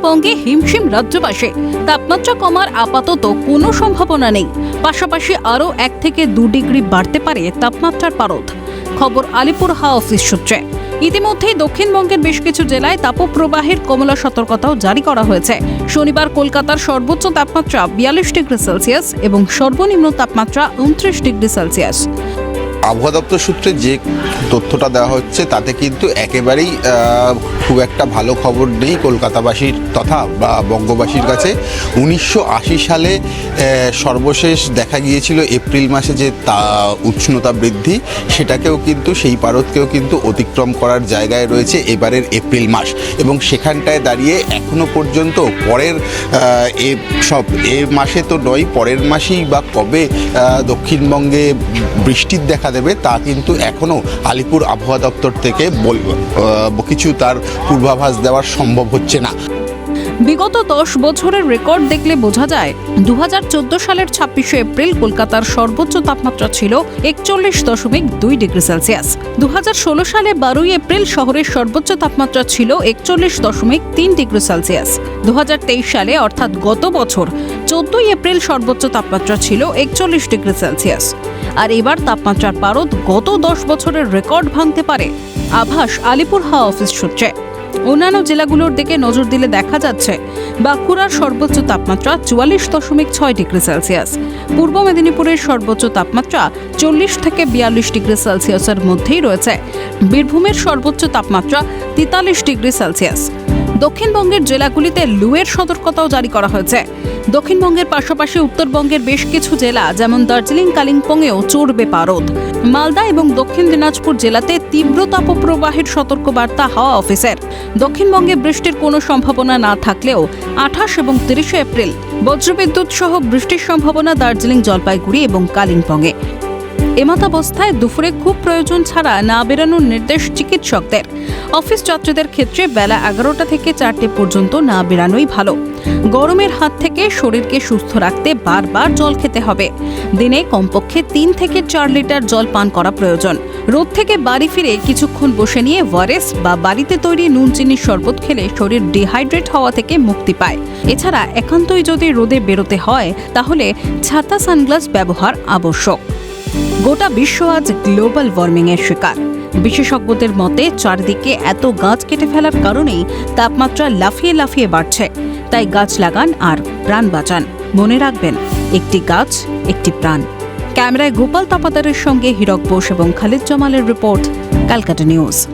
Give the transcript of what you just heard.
উত্তরবঙ্গে হিমশিম রাজ্যবাসী। তাপমাত্রা কমার আপাতত কোনো সম্ভাবনা নেই। পাশাপাশি আরও এক থেকে দু ডিগ্রি বাড়তে পারে তাপমাত্রার পারদ। খবর আলিপুর হাওয়া অফিস সূত্রে। ইতিমধ্যেই দক্ষিণবঙ্গের বেশ কিছু জেলায় তাপপ্রবাহের কমলা সতর্কতাও জারি করা হয়েছে। শনিবার কলকাতার সর্বোচ্চ তাপমাত্রা বিয়াল্লিশ ডিগ্রি সেলসিয়াস এবং সর্বনিম্ন তাপমাত্রা উনত্রিশ ডিগ্রি সেলসিয়াস। আবহাওয়া দপ্তর সূত্রে যে তথ্যটা দেওয়া হচ্ছে, তাতে কিন্তু একেবারেই খুব একটা ভালো খবর নেই কলকাতাবাসীর তথা বা বঙ্গবাসীর কাছে। উনিশশো আশি সালে সর্বশেষ দেখা গিয়েছিল এপ্রিল মাসে যে তা উষ্ণতা বৃদ্ধি, সেটাকেও কিন্তু, সেই পারদকেও কিন্তু অতিক্রম করার জায়গায় রয়েছে এবারের এপ্রিল মাস। এবং সেখানটায় দাঁড়িয়ে এখনও পর্যন্ত পরের এ সব, এ মাসে তো নয়, পরের মাসেই বা কবে দক্ষিণবঙ্গে বৃষ্টির দেখা দেবে, তা কিন্তু এখনও আলিপুর আবহাওয়া দপ্তর থেকে কিছু তার পূর্বাভাস দেওয়ার সম্ভব হচ্ছে না। বিগত দশ বছরের রেকর্ড দেখলে বোঝা যায়, দুহাজার চোদ্দ সালের ছাব্বিশে এপ্রিল কলকাতার সর্বোচ্চ তাপমাত্রা ছিল একচল্লিশ দশমিক দুই ডিগ্রি সেলসিয়াস। দু হাজার ষোলো সালে বারোই এপ্রিল শহরের সর্বোচ্চ তাপমাত্রা ছিল একচল্লিশ দশমিক তিন ডিগ্রি সেলসিয়াস। দু হাজার তেইশ সালে, অর্থাৎ গত বছর চোদ্দই এপ্রিল সর্বোচ্চ তাপমাত্রা ছিল একচল্লিশ ডিগ্রি সেলসিয়াস। আর এবার তাপমাত্রার পারদ গত দশ বছরের রেকর্ড ভাঙতে পারে, আভাস আলিপুর হাওয়া অফিস সূত্রে। অন্যান্য জেলাগুলোর দিকে নজর দিলে দেখা যাচ্ছে, বাঁকুড়ার সর্বোচ্চ তাপমাত্রা চুয়াল্লিশ দশমিক ছয় ডিগ্রি সেলসিয়াস। পূর্ব মেদিনীপুরের সর্বোচ্চ তাপমাত্রা চল্লিশ থেকে বিয়াল্লিশ ডিগ্রি সেলসিয়াসের মধ্যেই রয়েছে। বীরভূমের সর্বোচ্চ তাপমাত্রা তেতাল্লিশ ডিগ্রি সেলসিয়াস। দক্ষিণবঙ্গের জেলাগুলিতে লুয়ের সতর্কতাও জারি করা হয়েছে। দক্ষিণবঙ্গের পাশাপাশি উত্তরবঙ্গের বেশ কিছু জেলা, যেমন দার্জিলিং, কালিম্পংয়েও চড়বে পারদ। মালদা এবং দক্ষিণ দিনাজপুর জেলাতে তীব্র তাপপ্রবাহের সতর্কবার্তা হাওয়া অফিসের। দক্ষিণবঙ্গে বৃষ্টির কোনো সম্ভাবনা না থাকলেও আঠাশ এবং তিরিশে এপ্রিল বজ্রবিদ্যুৎ সহ বৃষ্টির সম্ভাবনা দার্জিলিং, জলপাইগুড়ি এবং কালিম্পংয়ে। এমতাবস্থায় দুপুরে খুব প্রয়োজন ছাড়া না বেরানোর নির্দেশ চিকিৎসকদের। অফিস যাত্রীদের ক্ষেত্রে বেলা এগারোটা থেকে চারটে পর্যন্ত না বেরানোই ভালো। গরমের হাত থেকে শরীরকে সুস্থ রাখতে বারবার জল খেতে হবে। দিনে কমপক্ষে তিন থেকে চার লিটার জল পান করা প্রয়োজন। রোদ থেকে বাড়ি ফিরে কিছুক্ষণ বসে নিয়ে ওয়ারেস বা বাড়িতে তৈরি নুন চিনির শরবত খেলে শরীর ডিহাইড্রেট হওয়া থেকে মুক্তি পায়। এছাড়া একান্তই যদি রোদে বেরোতে হয়, তাহলে ছাতা সানগ্লাস ব্যবহার আবশ্যক। গোটা বিশ্ব আজ গ্লোবাল ওয়ার্মিং এর শিকার। বিশেষজ্ঞদের মতে, চারদিকে এত গাছ কেটে ফেলার কারণেই তাপমাত্রা লাফিয়ে লাফিয়ে বাড়ছে। তাই গাছ লাগান আর প্রাণ বাঁচান। মনে রাখবেন, একটি গাছ, একটি প্রাণ। ক্যামেরায় গোপাল তাপাদারের সঙ্গে হিরক বোস এবং খালিদ জামালের রিপোর্ট, ক্যালকাটা নিউজ।